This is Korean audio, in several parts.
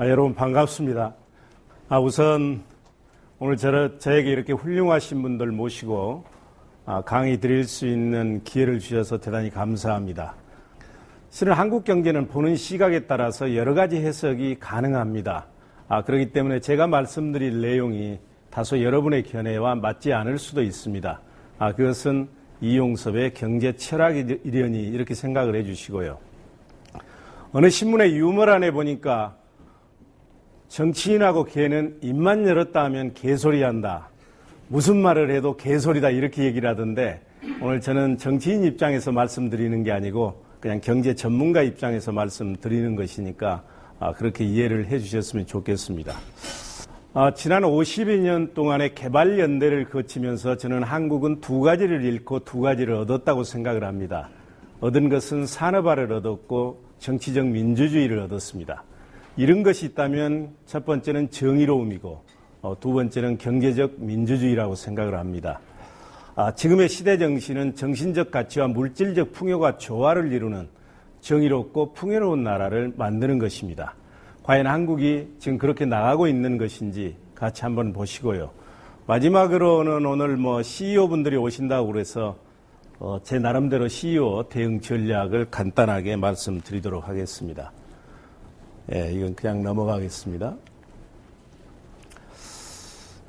아, 여러분 반갑습니다. 아, 우선 오늘 저, 저에게 이렇게 훌륭하신 분들 모시고 아, 강의 드릴 수 있는 기회를 주셔서 대단히 감사합니다. 실은 한국 경제는 보는 시각에 따라서 여러 가지 해석이 가능합니다. 아, 그렇기 때문에 제가 말씀드릴 내용이 다소 여러분의 견해와 맞지 않을 수도 있습니다. 아, 그것은 이용섭의 경제 철학이려니 이렇게 생각을 해 주시고요. 어느 신문의 유머란에 보니까 정치인하고 개는 입만 열었다 하면 개소리 한다. 무슨 말을 해도 개소리다 이렇게 얘기를 하던데 오늘 저는 정치인 입장에서 말씀드리는 게 아니고 그냥 경제 전문가 입장에서 말씀드리는 것이니까 아, 그렇게 이해를 해 주셨으면 좋겠습니다. 아, 지난 52년 동안의 개발 연대를 거치면서 저는 한국은 두 가지를 잃고 두 가지를 얻었다고 생각을 합니다. 얻은 것은 산업화를 얻었고 정치적 민주주의를 얻었습니다. 이런 것이 있다면 첫 번째는 정의로움이고 어, 두 번째는 경제적 민주주의라고 생각을 합니다. 아, 지금의 시대 정신은 정신적 가치와 물질적 풍요가 조화를 이루는 정의롭고 풍요로운 나라를 만드는 것입니다. 과연 한국이 지금 그렇게 나가고 있는 것인지 같이 한번 보시고요. 마지막으로는 오늘 뭐 CEO 분들이 오신다고 그래서 어, 제 나름대로 CEO 대응 전략을 간단하게 말씀드리도록 하겠습니다. 예, 이건 그냥 넘어가겠습니다.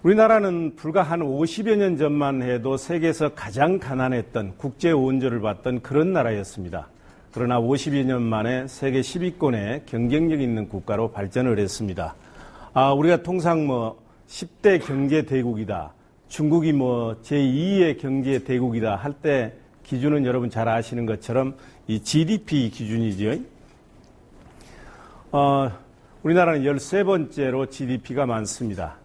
우리나라는 불과 한 50여 년 전만 해도 세계에서 가장 가난했던 국제 원조를 받던 그런 나라였습니다. 그러나 50여 년 만에 세계 10위권의 경쟁력 있는 국가로 발전을 했습니다. 아, 우리가 통상 뭐 10대 경제 대국이다. 중국이 뭐 제2의 경제 대국이다 할 때 기준은 여러분 잘 아시는 것처럼 이 GDP 기준이죠. 어, 우리나라는 13번째로 GDP가 많습니다.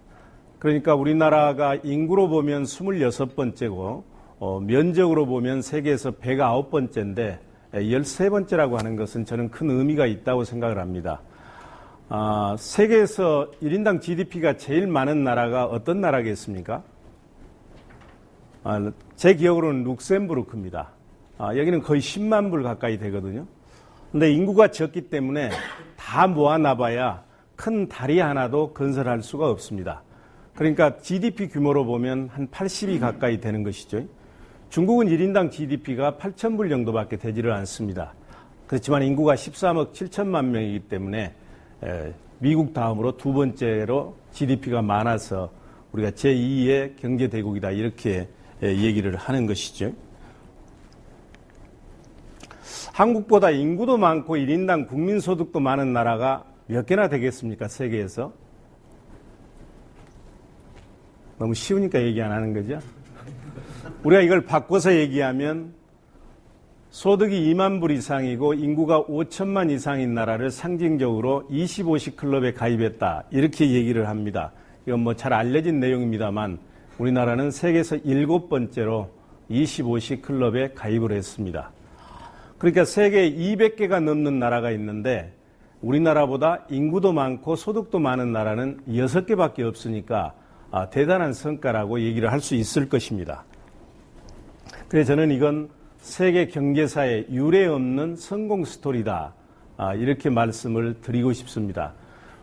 그러니까 우리나라가 인구로 보면 26번째고 어, 면적으로 보면 세계에서 109번째인데 13번째라고 하는 것은 저는 큰 의미가 있다고 생각을 합니다. 아, 세계에서 1인당 GDP가 제일 많은 나라가 어떤 나라겠습니까? 아, 제 기억으로는 룩셈부르크입니다. 아, 여기는 거의 10만 불 가까이 되거든요. 근데 인구가 적기 때문에 다 모아놔봐야 큰 다리 하나도 건설할 수가 없습니다. 그러니까 GDP 규모로 보면 한 80이 가까이 되는 것이죠. 중국은 1인당 GDP가 8천 불 정도밖에 되지를 않습니다. 그렇지만 인구가 13억 7천만 명이기 때문에 미국 다음으로 두 번째로 GDP가 많아서 우리가 제2의 경제대국이다 이렇게 얘기를 하는 것이죠. 한국보다 인구도 많고 1인당 국민소득도 많은 나라가 몇 개나 되겠습니까? 세계에서? 너무 쉬우니까 얘기 안 하는 거죠? 우리가 이걸 바꿔서 얘기하면 소득이 2만 불 이상이고 인구가 5천만 이상인 나라를 상징적으로 25시 클럽에 가입했다. 이렇게 얘기를 합니다. 이건 뭐 잘 알려진 내용입니다만 우리나라는 세계에서 일곱 번째로 25시 클럽에 가입을 했습니다. 그러니까 세계 200개가 넘는 나라가 있는데 우리나라보다 인구도 많고 소득도 많은 나라는 6개밖에 없으니까 아, 대단한 성과라고 얘기를 할 수 있을 것입니다. 그래서 저는 이건 세계 경제사에 유례 없는 성공 스토리다. 아, 이렇게 말씀을 드리고 싶습니다.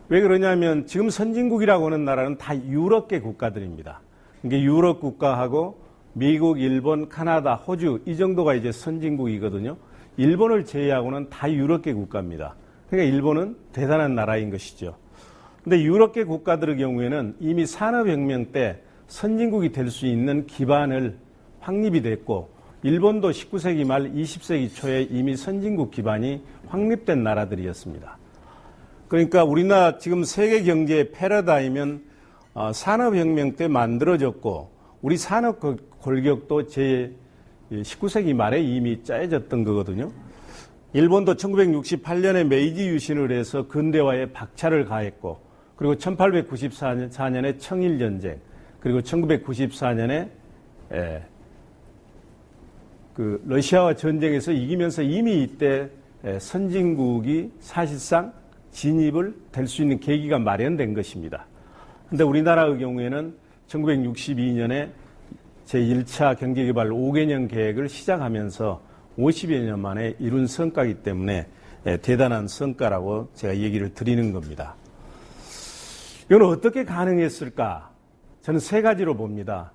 왜 그러냐면 지금 선진국이라고 하는 나라는 다 유럽계 국가들입니다. 이게 유럽 국가하고 미국, 일본, 카나다, 호주 이 정도가 이제 선진국이거든요. 일본을 제외하고는 다 유럽계 국가입니다. 그러니까 일본은 대단한 나라인 것이죠. 근데 유럽계 국가들의 경우에는 이미 산업혁명 때 선진국이 될 수 있는 기반을 확립이 됐고 일본도 19세기 말 20세기 초에 이미 선진국 기반이 확립된 나라들이었습니다. 그러니까 우리나라 지금 세계 경제의 패러다임은 어, 산업혁명 때 만들어졌고 우리 산업 골격도 제 19세기 말에 이미 짜여졌던 거거든요. 일본도 1968년에 메이지 유신을 해서 근대화에 박차를 가했고 그리고 1894년에 청일 전쟁, 그리고 1994년에 에, 그 러시아와 전쟁에서 이기면서 이미 이때 에, 선진국이 사실상 진입을 될 수 있는 계기가 마련된 것입니다. 그런데 우리나라의 경우에는 1962년에 제1차 경제개발 5개년 계획을 시작하면서 50여 년 만에 이룬 성과이기 때문에 대단한 성과라고 제가 얘기를 드리는 겁니다. 이건 어떻게 가능했을까? 저는 세 가지로 봅니다.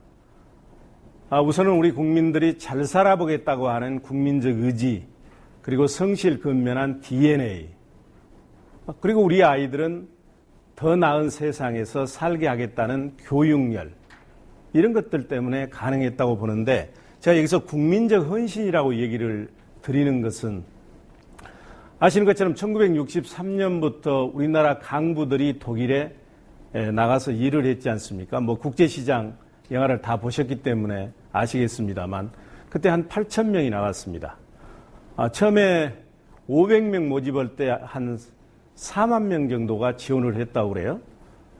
아, 우선은 우리 국민들이 잘 살아보겠다고 하는 국민적 의지, 그리고 성실 근면한 DNA, 그리고 우리 아이들은 더 나은 세상에서 살게 하겠다는 교육열, 이런 것들 때문에 가능했다고 보는데, 제가 여기서 국민적 헌신이라고 얘기를 드리는 것은 아시는 것처럼 1963년부터 우리나라 강부들이 독일에 나가서 일을 했지 않습니까? 뭐 국제시장 영화를 다 보셨기 때문에 아시겠습니다만 그때 한 8천 명이 나갔습니다. 아, 처음에 500명 모집할 때 한 4만 명 정도가 지원을 했다고 그래요.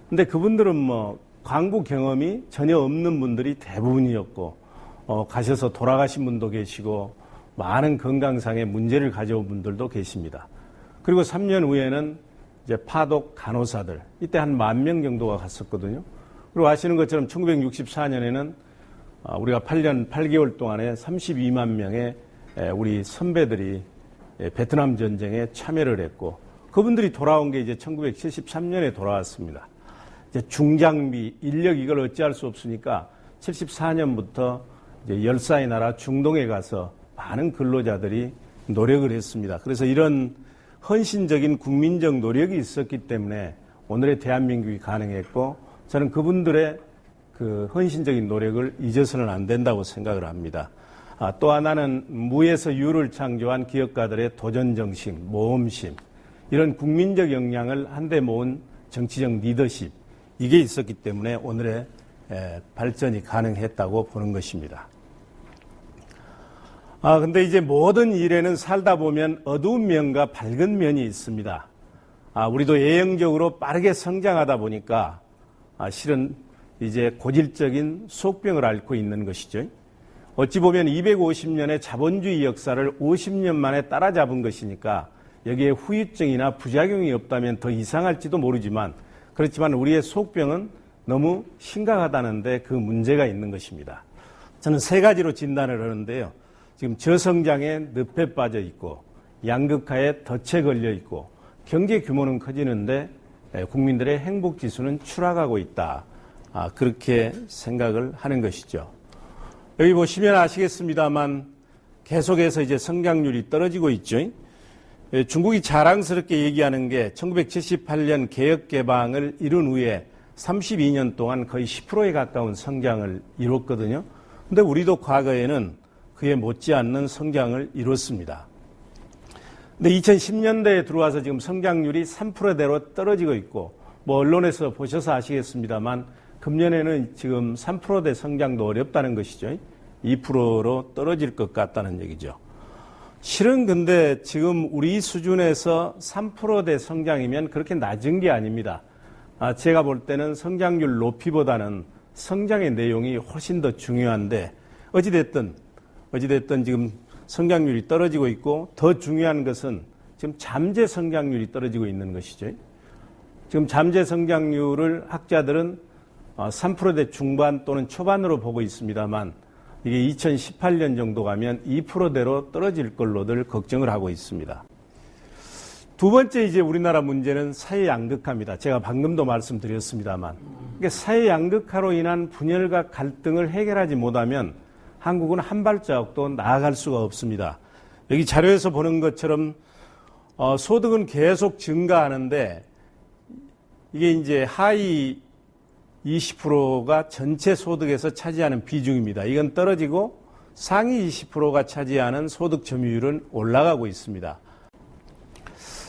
근데 그분들은 뭐 광부 경험이 전혀 없는 분들이 대부분이었고 어, 가셔서 돌아가신 분도 계시고 많은 건강상의 문제를 가져온 분들도 계십니다. 그리고 3년 후에는 이제 파독 간호사들 이때 한 만 명 정도가 갔었거든요. 그리고 아시는 것처럼 1964년에는 아, 우리가 8년 8개월 동안에 32만 명의 우리 선배들이 베트남 전쟁에 참여를 했고 그분들이 돌아온 게 이제 1973년에 돌아왔습니다. 중장비, 인력 이걸 어찌할 수 없으니까 74년부터 이제 열사의 나라 중동에 가서 많은 근로자들이 노력을 했습니다. 그래서 이런 헌신적인 국민적 노력이 있었기 때문에 오늘의 대한민국이 가능했고 저는 그분들의 그 헌신적인 노력을 잊어서는 안 된다고 생각을 합니다. 아, 또 하나는 무에서 유를 창조한 기업가들의 도전 정신, 모험심, 이런 국민적 역량을 한데 모은 정치적 리더십, 이게 있었기 때문에 오늘의 발전이 가능했다고 보는 것입니다. 아, 근데 이제 모든 일에는 살다 보면 어두운 면과 밝은 면이 있습니다. 아, 우리도 예형적으로 빠르게 성장하다 보니까 아, 실은 이제 고질적인 속병을 앓고 있는 것이죠. 어찌 보면 250년의 자본주의 역사를 50년 만에 따라잡은 것이니까 여기에 후유증이나 부작용이 없다면 더 이상할지도 모르지만 그렇지만 우리의 속병은 너무 심각하다는데 그 문제가 있는 것입니다. 저는 세 가지로 진단을 하는데요. 지금 저성장에 늪에 빠져 있고 양극화에 덫에 걸려 있고 경제 규모는 커지는데 국민들의 행복 지수는 추락하고 있다. 아, 그렇게 생각을 하는 것이죠. 여기 보시면 아시겠습니다만 계속해서 이제 성장률이 떨어지고 있죠. 중국이 자랑스럽게 얘기하는 게 1978년 개혁 개방을 이룬 후에 32년 동안 거의 10%에 가까운 성장을 이뤘거든요. 근데 우리도 과거에는 그에 못지않는 성장을 이뤘습니다. 근데 2010년대에 들어와서 지금 성장률이 3%대로 떨어지고 있고 뭐 언론에서 보셔서 아시겠습니다만 금년에는 지금 3%대 성장도 어렵다는 것이죠. 2%로 떨어질 것 같다는 얘기죠. 실은 근데 지금 우리 수준에서 3%대 성장이면 그렇게 낮은 게 아닙니다. 아, 제가 볼 때는 성장률 높이보다는 성장의 내용이 훨씬 더 중요한데 어찌됐든 어찌됐든 지금 성장률이 떨어지고 있고 더 중요한 것은 지금 잠재 성장률이 떨어지고 있는 것이죠. 지금 잠재 성장률을 학자들은 3%대 어, 중반 또는 초반으로 보고 있습니다만 이게 2018년 정도 가면 2%대로 떨어질 걸로들 걱정을 하고 있습니다. 두 번째 이제 우리나라 문제는 사회 양극화입니다. 제가 방금도 말씀드렸습니다만 사회 양극화로 인한 분열과 갈등을 해결하지 못하면 한국은 한 발자국도 나아갈 수가 없습니다. 여기 자료에서 보는 것처럼 어, 소득은 계속 증가하는데 이게 이제 하위 20%가 전체 소득에서 차지하는 비중입니다. 이건 떨어지고 상위 20%가 차지하는 소득 점유율은 올라가고 있습니다.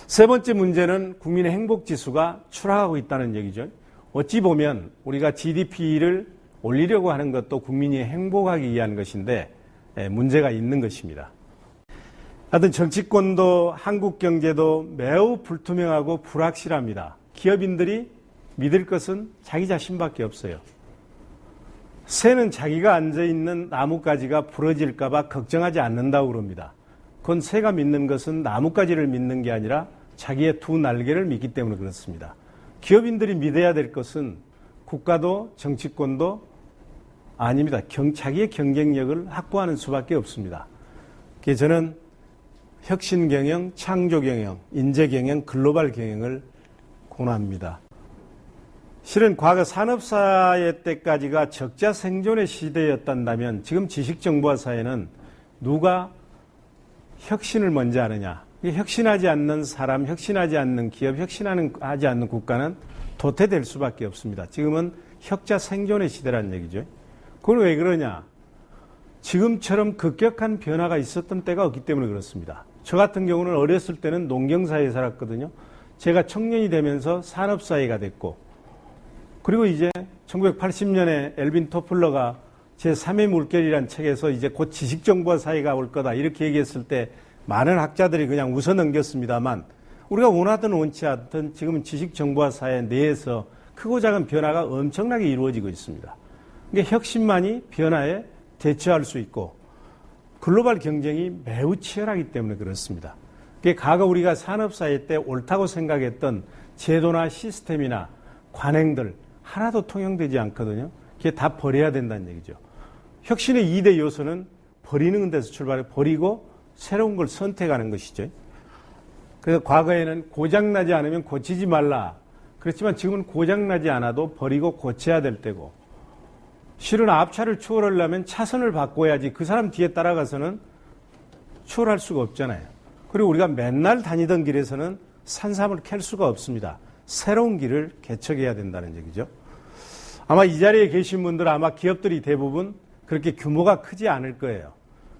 세 번째 문제는 국민의 행복 지수가 추락하고 있다는 얘기죠. 어찌 보면 우리가 GDP를 올리려고 하는 것도 국민이 행복하기 위한 것인데 예, 문제가 있는 것입니다. 하여튼 정치권도 한국 경제도 매우 불투명하고 불확실합니다. 기업인들이 믿을 것은 자기 자신밖에 없어요. 새는 자기가 앉아있는 나뭇가지가 부러질까봐 걱정하지 않는다고 그럽니다. 그건 새가 믿는 것은 나뭇가지를 믿는 게 아니라 자기의 두 날개를 믿기 때문에 그렇습니다. 기업인들이 믿어야 될 것은 국가도 정치권도 아닙니다. 경, 자기의 경쟁력을 확보하는 수밖에 없습니다. 저는 혁신 경영, 창조 경영, 인재 경영, 글로벌 경영을 권합니다. 실은 과거 산업사회 때까지가 적자 생존의 시대였단다면 지금 지식정보화 사회는 누가 혁신을 먼저 하느냐. 혁신하지 않는 사람, 혁신하지 않는 기업, 혁신하지 않는 국가는 도태될 수밖에 없습니다. 지금은 혁자 생존의 시대라는 얘기죠. 그건 왜 그러냐? 지금처럼 급격한 변화가 있었던 때가 없기 때문에 그렇습니다. 저 같은 경우는 어렸을 때는 농경사회에 살았거든요. 제가 청년이 되면서 산업사회가 됐고, 그리고 이제 1980년에 엘빈 토플러가 제 3의 물결이란 책에서 이제 곧 지식정보화 사회가 올 거다 이렇게 얘기했을 때 많은 학자들이 그냥 웃어 넘겼습니다만 우리가 원하든 원치 않든 지금은 지식정보화 사회 내에서 크고 작은 변화가 엄청나게 이루어지고 있습니다. 그러니까 혁신만이 변화에 대처할 수 있고 글로벌 경쟁이 매우 치열하기 때문에 그렇습니다. 그게 과거 우리가 산업사회 때 옳다고 생각했던 제도나 시스템이나 관행들 하나도 통용되지 않거든요. 그게 다 버려야 된다는 얘기죠. 혁신의 2대 요소는 버리는 데서 출발해 버리고 새로운 걸 선택하는 것이죠. 그래서 과거에는 고장나지 않으면 고치지 말라. 그렇지만 지금은 고장나지 않아도 버리고 고쳐야 될 때고 실은 앞차를 추월하려면 차선을 바꿔야지 그 사람 뒤에 따라가서는 추월할 수가 없잖아요. 그리고 우리가 맨날 다니던 길에서는 산삼을 캘 수가 없습니다. 새로운 길을 개척해야 된다는 얘기죠. 아마 이 자리에 계신 분들 아마 기업들이 대부분 그렇게 규모가 크지 않을 거예요.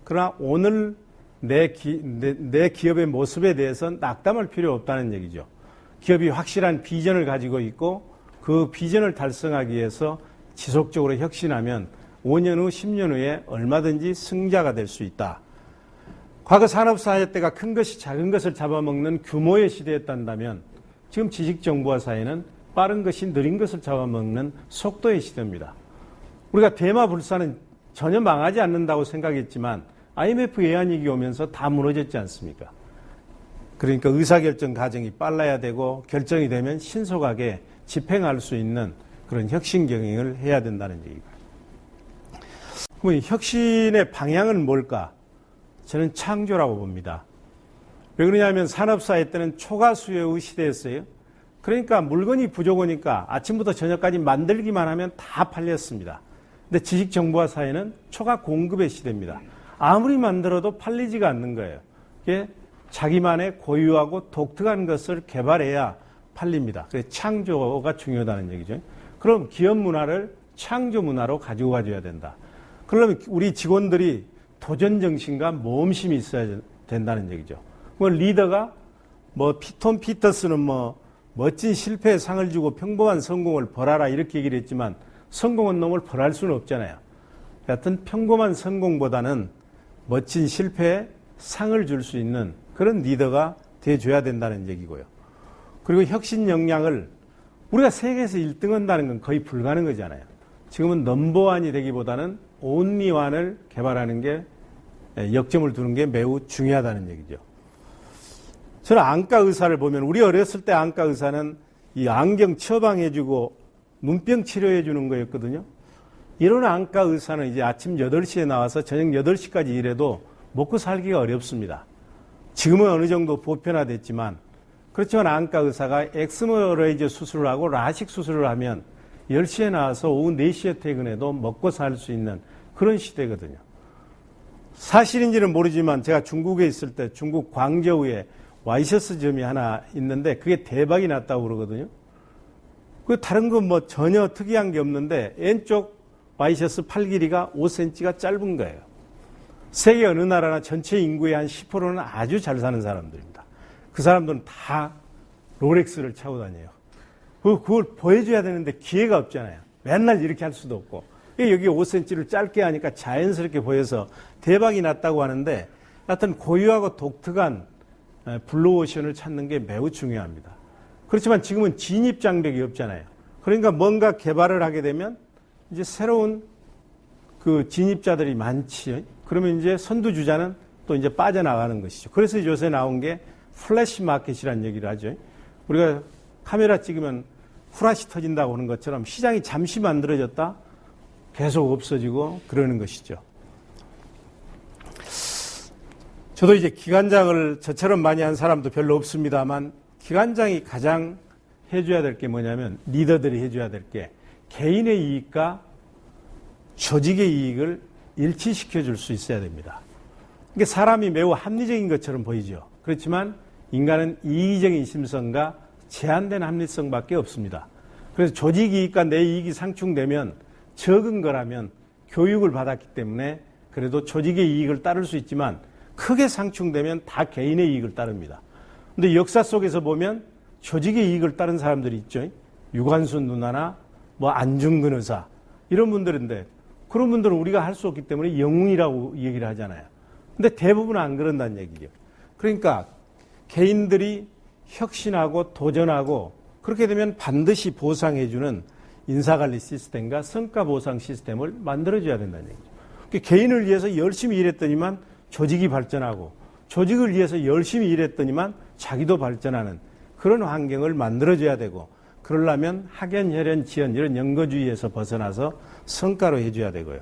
그러나 오늘 내, 기, 내, 내 기업의 모습에 대해서 낙담할 필요 없다는 얘기죠. 기업이 확실한 비전을 가지고 있고 그 비전을 달성하기 위해서 지속적으로 혁신하면 5년 후, 10년 후에 얼마든지 승자가 될 수 있다. 과거 산업사회 때가 큰 것이 작은 것을 잡아먹는 규모의 시대였단다면 지금 지식 정보화 사회는 빠른 것이 느린 것을 잡아먹는 속도의 시대입니다. 우리가 대마 불사는 전혀 망하지 않는다고 생각했지만 IMF 예안위기 오면서 다 무너졌지 않습니까? 그러니까 의사결정 과정이 빨라야 되고 결정이 되면 신속하게 집행할 수 있는 그런 혁신 경영을 해야 된다는 얘기입니다. 그럼 혁신의 방향은 뭘까? 저는 창조라고 봅니다. 왜 그러냐면 산업사회 때는 초과 수요의 시대였어요. 그러니까 물건이 부족하니까 아침부터 저녁까지 만들기만 하면 다 팔렸습니다. 근데 지식 정보화 사회는 초과 공급의 시대입니다. 아무리 만들어도 팔리지가 않는 거예요. 이게 자기만의 고유하고 독특한 것을 개발해야 팔립니다. 그래서 창조가 중요하다는 얘기죠. 그럼 기업 문화를 창조 문화로 가지고 가줘야 된다. 그러면 우리 직원들이 도전 정신과 모험심이 있어야 된다는 얘기죠. 뭐 리더가 뭐 피톤 피터스는 뭐 멋진 실패에 상을 주고 평범한 성공을 벌하라 이렇게 얘기를 했지만 성공한 놈을 벌할 수는 없잖아요. 여하튼 평범한 성공보다는 멋진 실패에 상을 줄 수 있는 그런 리더가 돼줘야 된다는 얘기고요. 그리고 혁신 역량을 우리가 세계에서 1등 한다는 건 거의 불가능하잖아요. 지금은 넘버원이 되기보다는 온리원을 개발하는 게 역점을 두는 게 매우 중요하다는 얘기죠. 저는 안과 의사를 보면 우리 어렸을 때 안과 의사는 이 안경 처방해주고 눈병 치료해주는 거였거든요. 이런 안과 의사는 이제 아침 8시에 나와서 저녁 8시까지 일해도 먹고 살기가 어렵습니다. 지금은 어느 정도 보편화됐지만 그렇지만 안과 의사가 엑스머레이즈 수술을 하고 라식 수술을 하면 10시에 나와서 오후 4시에 퇴근해도 먹고 살 수 있는 그런 시대거든요. 사실인지는 모르지만 제가 중국에 있을 때 중국 광저우에 와이셔스점이 하나 있는데 그게 대박이 났다고 그러거든요. 그 다른 건 뭐 전혀 특이한 게 없는데 왼쪽 와이셔츠 팔 길이가 5cm가 짧은 거예요. 세계 어느 나라나 전체 인구의 한 10%는 아주 잘 사는 사람들입니다. 그 사람들은 다 롤렉스를 차고 다녀요. 그걸 보여줘야 되는데 기회가 없잖아요. 맨날 이렇게 할 수도 없고. 여기 5cm를 짧게 하니까 자연스럽게 보여서 대박이 났다고 하는데 하여튼 고유하고 독특한 블루오션을 찾는 게 매우 중요합니다. 그렇지만 지금은 진입 장벽이 없잖아요. 그러니까 뭔가 개발을 하게 되면 이제 새로운 그 진입자들이 많지. 그러면 이제 선두주자는 또 이제 빠져나가는 것이죠. 그래서 요새 나온 게 플래시 마켓이라는 얘기를 하죠. 우리가 카메라 찍으면 후라시 터진다고 하는 것처럼 시장이 잠시 만들어졌다 계속 없어지고 그러는 것이죠. 저도 이제 기관장을 저처럼 많이 한 사람도 별로 없습니다만 기관장이 가장 해줘야 될 게 뭐냐면 리더들이 해줘야 될 게 개인의 이익과 조직의 이익을 일치시켜 줄 수 있어야 됩니다. 이게 사람이 매우 합리적인 것처럼 보이죠. 그렇지만 인간은 이기적인 심성과 제한된 합리성밖에 없습니다. 그래서 조직 이익과 내 이익이 상충되면 적은 거라면 교육을 받았기 때문에 그래도 조직의 이익을 따를 수 있지만 크게 상충되면 다 개인의 이익을 따릅니다. 근데 역사 속에서 보면 조직의 이익을 따른 사람들이 있죠. 유관순 누나나 뭐 안중근 의사 이런 분들인데 그런 분들은 우리가 할 수 없기 때문에 영웅이라고 얘기를 하잖아요. 근데 대부분은 안 그런다는 얘기죠. 그러니까 개인들이 혁신하고 도전하고 그렇게 되면 반드시 보상해주는 인사관리 시스템과 성과 보상 시스템을 만들어줘야 된다는 얘기죠. 그러니까 개인을 위해서 열심히 일했더니만 조직이 발전하고 조직을 위해서 열심히 일했더니만 자기도 발전하는 그런 환경을 만들어줘야 되고 그러려면 학연, 혈연, 지연 이런 연거주의에서 벗어나서 성과로 해줘야 되고요.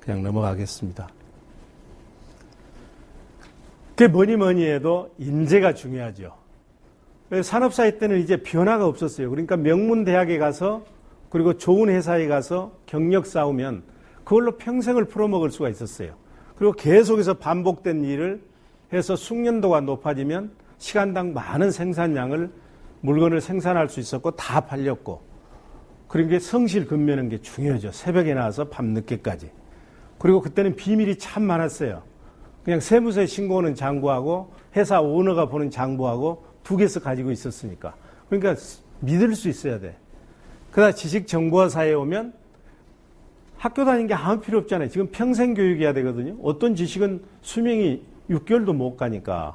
그냥 넘어가겠습니다. 그게 뭐니 뭐니 해도 인재가 중요하죠. 산업사회 때는 이제 변화가 없었어요. 그러니까 명문 대학에 가서 그리고 좋은 회사에 가서 경력 쌓으면 그걸로 평생을 풀어먹을 수가 있었어요. 그리고 계속해서 반복된 일을 해서 숙련도가 높아지면 시간당 많은 생산량을 물건을 생산할 수 있었고 다 팔렸고 그런 게 성실 근면한 게 중요하죠. 새벽에 나와서 밤늦게까지. 그리고 그때는 비밀이 참 많았어요. 그냥 세무서에 신고하는 장부하고 회사 오너가 보는 장부하고 두 개서 가지고 있었으니까. 그러니까 믿을 수 있어야 돼. 그러다 지식 정보화 사회에 오면 학교 다니는 게 아무 필요 없잖아요. 지금 평생 교육해야 되거든요. 어떤 지식은 수명이 6개월도 못 가니까.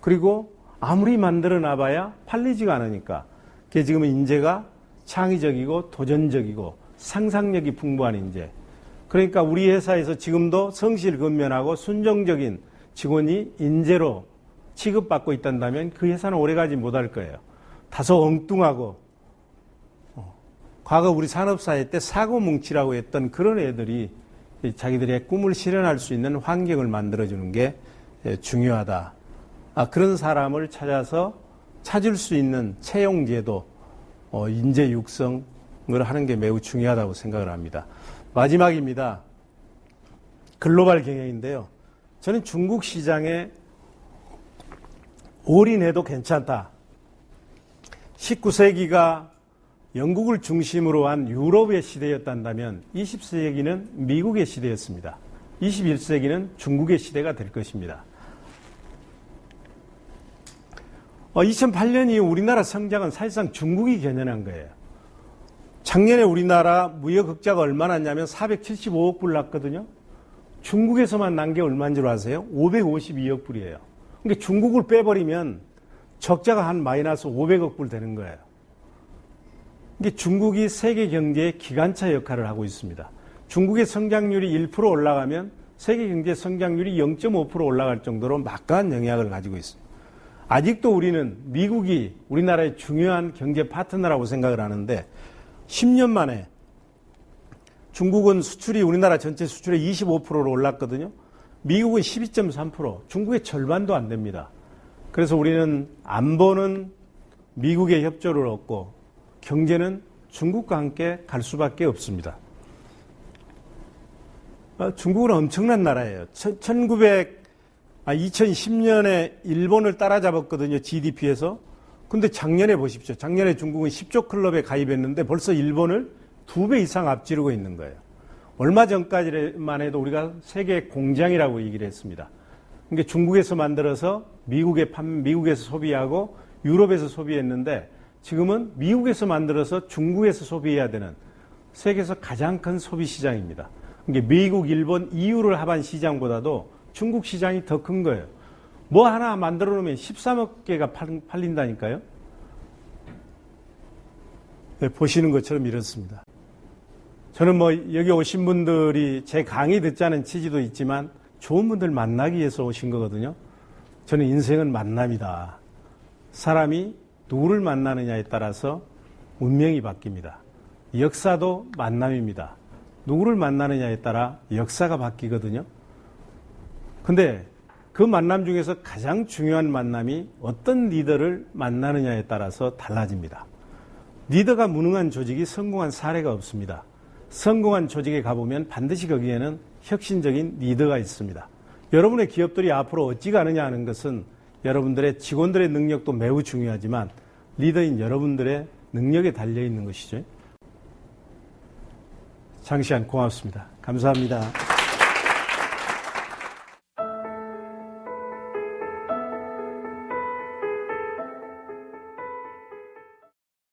그리고 아무리 만들어 놔봐야 팔리지가 않으니까. 그게 지금은 인재가 창의적이고 도전적이고 상상력이 풍부한 인재. 그러니까 우리 회사에서 지금도 성실 근면하고 순정적인 직원이 인재로 취급받고 있단다면 그 회사는 오래가지 못할 거예요. 다소 엉뚱하고 어, 과거 우리 산업사회 때 사고뭉치라고 했던 그런 애들이 자기들의 꿈을 실현할 수 있는 환경을 만들어주는 게 중요하다. 아, 그런 사람을 찾아서 찾을 수 있는 채용제도, 어, 인재 육성을 하는 게 매우 중요하다고 생각을 합니다. 마지막입니다. 글로벌 경영인데요. 저는 중국 시장에 올인해도 괜찮다. 19세기가 영국을 중심으로 한 유럽의 시대였단다면 20세기는 미국의 시대였습니다. 21세기는 중국의 시대가 될 것입니다. 2008년 이후 우리나라 성장은 사실상 중국이 견연한 거예요. 작년에 우리나라 무역 흑자가 얼마나 났냐면 475억 불 났거든요. 중국에서만 난 게 얼마인 줄 아세요? 552억 불이에요. 그러니까 중국을 빼버리면 적자가 한 마이너스 500억 불 되는 거예요. 이게 중국이 세계 경제의 기관차 역할을 하고 있습니다. 중국의 성장률이 1% 올라가면 세계 경제 성장률이 0.5% 올라갈 정도로 막강한 영향을 가지고 있습니다. 아직도 우리는 미국이 우리나라의 중요한 경제 파트너라고 생각을 하는데 10년 만에 중국은 수출이 우리나라 전체 수출의 25%로 올랐거든요. 미국은 12.3%, 중국의 절반도 안 됩니다. 그래서 우리는 안보는 미국의 협조를 얻고 경제는 중국과 함께 갈 수밖에 없습니다. 어, 중국은 엄청난 나라예요. 1900, 아, 2010년에 일본을 따라잡았거든요. GDP에서. 근데 작년에 보십시오. 작년에 중국은 10조 클럽에 가입했는데 벌써 일본을 두 배 이상 앞지르고 있는 거예요. 얼마 전까지만 해도 우리가 세계 공장이라고 얘기를 했습니다. 그러니까 중국에서 만들어서 미국에 판, 미국에서 소비하고 유럽에서 소비했는데 지금은 미국에서 만들어서 중국에서 소비해야 되는 세계에서 가장 큰 소비 시장입니다. 그러니까 미국, 일본, EU를 합한 시장보다도 중국 시장이 더 큰 거예요. 뭐 하나 만들어 놓으면 13억 개가 팔린다니까요. 네, 보시는 것처럼 이렇습니다. 저는 뭐 여기 오신 분들이 제 강의 듣자는 취지도 있지만 좋은 분들 만나기 위해서 오신 거거든요. 저는 인생은 만남이다. 사람이 누구를 만나느냐에 따라서 운명이 바뀝니다. 역사도 만남입니다. 누구를 만나느냐에 따라 역사가 바뀌거든요. 근데 그 만남 중에서 가장 중요한 만남이 어떤 리더를 만나느냐에 따라서 달라집니다. 리더가 무능한 조직이 성공한 사례가 없습니다. 성공한 조직에 가보면 반드시 거기에는 혁신적인 리더가 있습니다. 여러분의 기업들이 앞으로 어찌 가느냐 하는 것은 여러분들의 직원들의 능력도 매우 중요하지만 리더인 여러분들의 능력에 달려 있는 것이죠. 장시간 고맙습니다. 감사합니다.